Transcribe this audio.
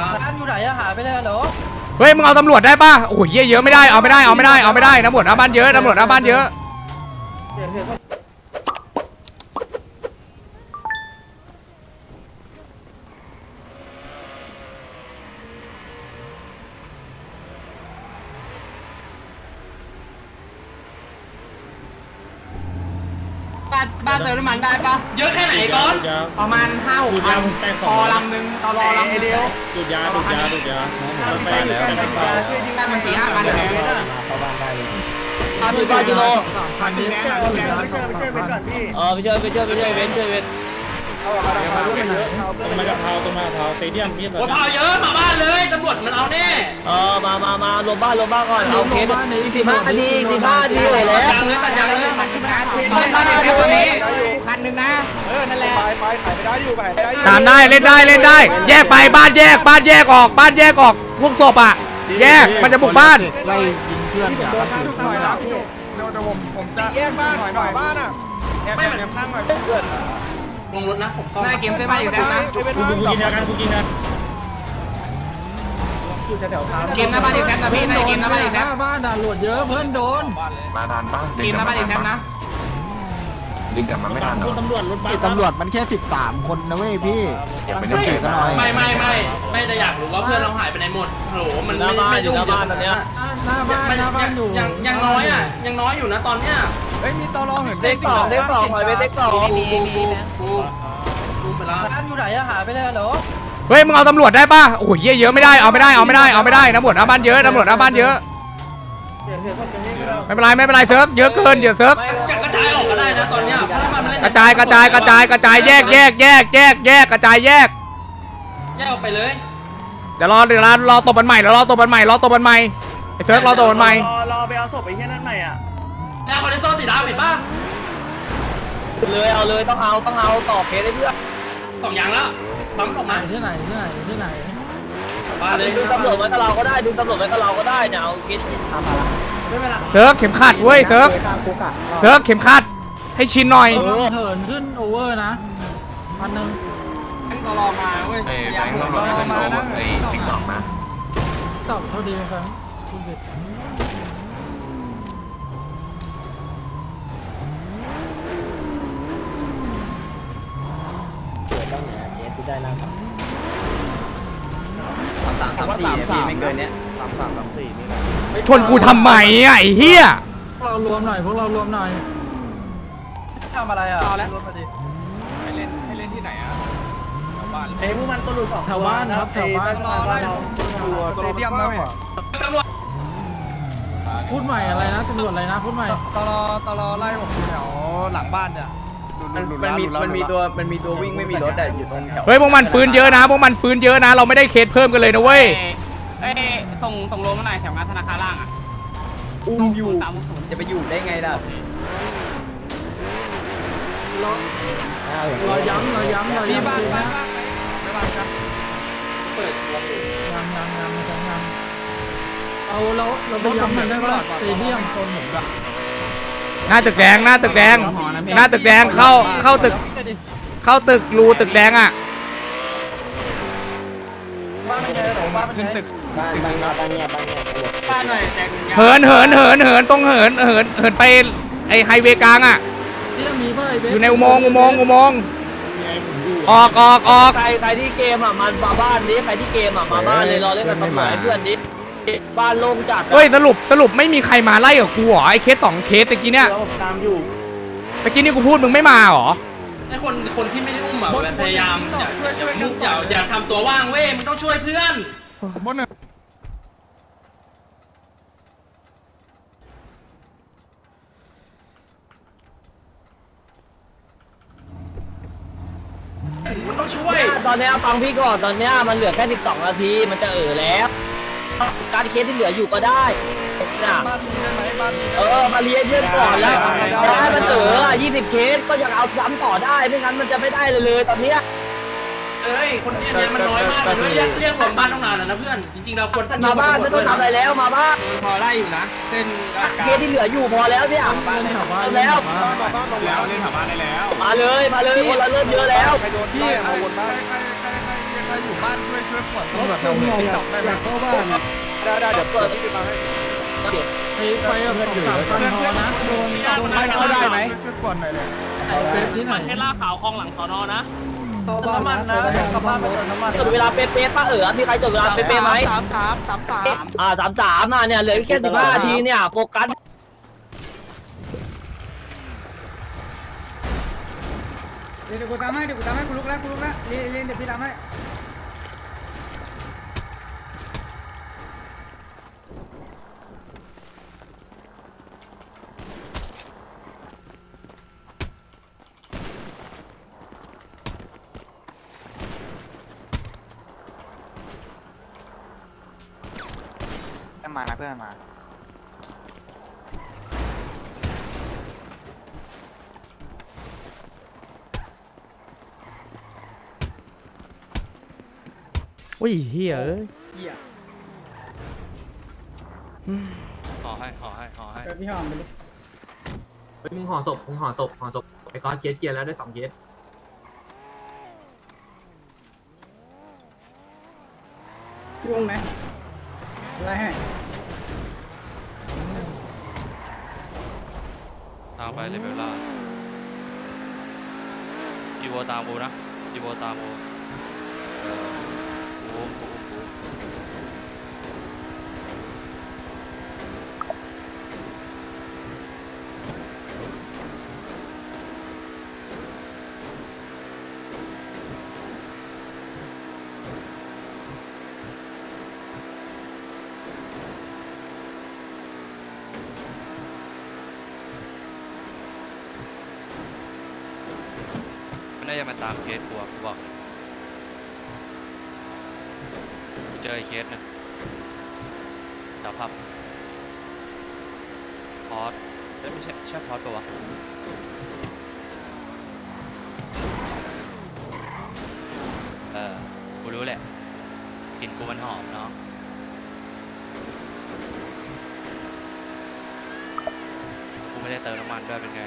ร้านอยู่ไหนอะหายไปเลยเหรอเฮ้ยมึงเอาตำรวจได้ป่ะโอ้ยเหี้ยเยอะไม่ได้เอาไม่ได้เอาไม่ได้เอาไม่ได้ตำรวจหน้าบ้านเยอะตำรวจหน้าบ้านเยอะบ้าน บ้านเติมน้ำมันได้ปะเยอะแค่ไหนก้อนประมาณห้าหกพันพอลำหนึ่งตอรอลำเดียวดูดยาดูดยาดูดยาไปแล้วไปแล้วได้มันสี่ห้าพันเลยอาพี่ปาจิโร่พันนี้แค่เราแกไปช่วยไปช่วยไปก่อนพี่เออไปช่วยไปช่วยไปช่วยเว้นช่วยเว้น ตรงมากระเพราตรงมากระเพราสเตเดียมนี่แบบโอ้พาเยอะมาบ้านเลยตำรวจมันเอาแน่เออมามามารวมบ้านรวมบ้านก่อนเอาเคสอีสิบห้านาทีสิบห้านาทีเลยแล้วยังเลยตัดยังเลยมันขึ้นมาบ้านบ้านแค่ตัวนี้พันหนึ่งนะเออนั่นแหละตามได้เล่นได้เล่นได้ แยกไปบ้านแยกบ้านแยกออก บ้านแยกออกพวกศพอะแยกมันจะบุกบ้านไล่ยิงเพื่อนอย่ามาถึงหน่อยนะพี่เดี๋ยวเดี๋ยวผมผมจะแยกบ้านหน่อยหน่อยบ้านอะแอบแอบแอบข้างหน่อยเพื่อน ลงรถนะผมซ่อมหน้าเกมเส้นบ้านอยู่แล้วนะกูกูกินยากันกูกินนะเกมหน้าบ้านอีกแซมนะพี่หน้าเกมหน้าบ้านอีกแซมบ้านด่าหลวดเยอะเพื่อนโดน มาทันปะเกมหน้าบ้านอีกแซมนะดึงกลับมาไม่ทันเหรกูอตำรวจรถบัสตำรวจมันแค่ 13 คนนะเว้ยพี่ไม่ต้องเกลียดกันหน่อยไม่ไม่ไม่ไม่ได้อยากรู้ว่าเพื่อนเราหายไปไหนหมดฮัลโหลมันหน้าไม่บ้านไม่อยู่ยุ่งหน้าเยบ้านตอนเนี้ยหน้าบ้านมันหน้าบ้านอยู่ยังยังน้อยอะยังน้อยอยู่นะตอนเนี้ย เฮ้ยมีตอรอเห็นเด็กสองเด็กสองหน่อยเป็นเด็กสองกูกูกูกูกูไปแล้วร้านอยู่ไหนอะหายไปเลยเหรอเฮ้ยมึงเอาตำรวจได้ป่ะโอ้ยเหี้ยเยอะไม่ได้เอาไม่ได้เอาไม่ได้เอาไม่ได้ตำรวจหน้าบ้านเยอะตำรวจหน้าบ้านเยอะไม่เป็นไรไม่เป็นไรเซิร์ฟเยอะเกินเดี๋ยวเซิร์ฟจะกระจายออกก็ได้นะตอนเนี้ยเพราะถ้ามันไม่กระจายกระจายกระจายกระจายแยกแยกแยกแยกแยกกระจายแยกแยกออกไปเลยเดี๋ยวรอเดี๋ยวรอรอตบมันใหม่เดี๋ยวรอตบมันใหม่รอตบมันใหม่ไอ้เซิร์ฟรอตบมันใหม่รอไปเอาศพไอ้แค่นั้นใหม่อะ สีดำเห็นป่ะเลยเอาเลยต้องเอาต้องเอาต่อเคสให้เพื่อนสองอย่างแล้วปั๊มออกมาที่ไหนที่ไหนที่ไหนมาเลยดึงตำรวจไว้กับเราก็ได้ดึงตำรวจไว้กับเราก็ได้เนี่ยเอาเคสทำอะไรไม่เป็นไรเซิร์ฟเข็มขัดเว้ยเซิร์ฟเซิร์ฟเข็มขัดให้ชินหน่อยเหินขึ้นโอเวอร์นะพันหนึ่งงั้นก็รอมาเว้ยเอ้ยแบงค์ตำรวจเป็นโอเวอร์ไอ้ติ๊กต็อกนะตอบเท่าดีไหมครับ สามสามสี่ไม่เกินเนี้ยสามสามสามสี่นี่แหละชนกูทำไมอะไอ้เหี้ยพวกเรารวมหน่อยพวกเรารวมหน่อยทำอะไรอะรวมมาดิให้เล่นให้เล่นที่ไหนอะบ้านไอ้พวกมันตัวหลุดสองแถวบ้านครับแถวบ้านตอรอไล่ตัวสเตเดียมนะพี่ตำรวจพูดใหม่อะไรนะตำรวจอะไรนะพูดใหม่ตอรอตอรอไล่ผมแถวหลังบ้านเนี่ย มันมันมีมันมีตัวมันมีตัววิ่งไม่มีรถแต่อยู่ตรงแถวเฮ้ยพวกมันฟื้นเยอะนะพวกมันฟื้นเยอะนะ เราไม่ได้เคสเพิ่มกันเลยนะเว้ยเอ้ส่งส่งโลมาหน่อยแถวงานธนาคารล่างอะอุ้มอยู่สามศูนย์จะไปอยู่ได้ไงล่ะเราย้ำเราย้ำเรามีย้ำบ้านจริงบ้านะนบ้านไหมไม่บ้านครับเปิดวงอยู่ย้ำย้ำย้ำย้ำย้ำเอาเราเราไปย้ำมันได้ว่าสเตเดียมโซนหมุนอะ หน้าตึกแดงหน้าตึกแดงหน้าตึกแดงเข้าเข้าตึก เข้าตึกรูตึกแดงอะบ้านเป็นไงหรอบ้านเป็นขึ้นไงตึกบ้านบ้านบ้านเนี่ยบ้านเนี่ยบ้านหน่อยแจกเหินเหินเหินเหินตรงเหินเหินเหินไปไอไฮเวย์กลางอะที่มีเพื่อไอเบสอยู่ในอุโมงค์อุโมงค์อุโมงค์ไงผมอยู่ออกออกออกใครใครที่เกมอะมันมาบ้านนี้ใครที่เกมอะมาบ้านเลยรอเล่นกับตำรวจให้เพื่อนดิ บ้านโล่งจัดเฮ้ยสรุปสรุปไม่มีใครมาไล่กับกูเหรอไอเคสสองเคสตะกี้เนี่ยแล้วผมตามอยู่ตะกี้นี่กูพูดมึงไม่มาเหรอไอ้คนคนที่ไม่ได้อุ้มอะพยายามอย่าอย่าอย่าอย่าทำตัวว่างเว้ยมันต้องช่วยเพื่อนบนหนึ่งมันต้องช่วย ตอนเนี้ยฟังพี่ก่อนตอนเนี้ยมันเหลือแค่ 12 นาทีมันจะเออแล้ว การเคสที่เหลืออยู่ก็ได้น่ะบ้านมีได้ไหมบ้านมีเออมาเลี้ยงเพื่อนก่อนแล้วจะให้มันเออ20เคสก็ยังเอาซ้ำต่อได้ไม่งั้นมันจะไม่ได้เลยเลยตอนเนี้ยเอ้ยคนเนี้ยเนี่ยมันน้อยมากเลยเรียกเรียกรวมบ้านต้องนานแล้วนะเพื่อนจริงๆเราควรมาบ้านไม่ต้องทำอะไรแล้วมาบ้านพอไล่อยู่นะเส้นเคสที่เหลืออยู่พอแล้วเนี่ยบ้านแถวบ้านเอาแล้วบ้านบ้านลงแล้วเล่นแถวบ้านได้แล้ว มาเลยมาเลยคนละเริ่มเยอะแล้วใครโดนที่มาวนบ้าน ใครใครใครใครอยู่บ้านช่วยช่วยปวดตำรวจเราติ๊กต็อกได้ไหมได้ได้เดี๋ยวเปิดที่มาให้ไปไปกับสองสามพันพอนะโดนโดนไม่เข้าได้ไหมช่วยปวดหน่อยเลยเอาเฟซที่ไหนเทล่าขาวคลองหลังสอนอนะน้ำมันนะกลับบ้านไปเติมน้ำมันจดเวลาเป๊ะๆป้าเอ๋อมีใครจดเวลาเป๊ะๆไหมสามสามสามสามอ่าสามสามอะเนี่ยเหลือแค่สิบห้านาทีเนี่ยโฟกัส ดี๋ยวกูตามให้เดี๋ยวกูตามให้กูลุกแล้วกูลุกแล้วเรียนเรียนเดี๋ยวพี่ตามให้มานะเพื่อนมา อุ้ยเฮียเอ้ยห่อให้ห่อให้ห่อให้ เดี๋ยวพี่หอมไปดิมึงห่อศพมึงห่อศพห่อศพไอ้ก้อนเคสเคลียร์แล้วได้สองเคสพี่วงไหมอะไรให้ทางไปเลเวลล่าอีโวตามกูนะอีโวตามกูเออกูกูกูมั น่าจะมาตามเคสกูอะกูบอกเลยกู เจอไอ้เคสนะจับพับพอดเอ้ยไม่ใช่ใช่พอดปะวะเออ กูรู้แหละกลิ่นกูมันหอมเนาะกูไม่ได้เติมน้ำมันด้วยเป็นไง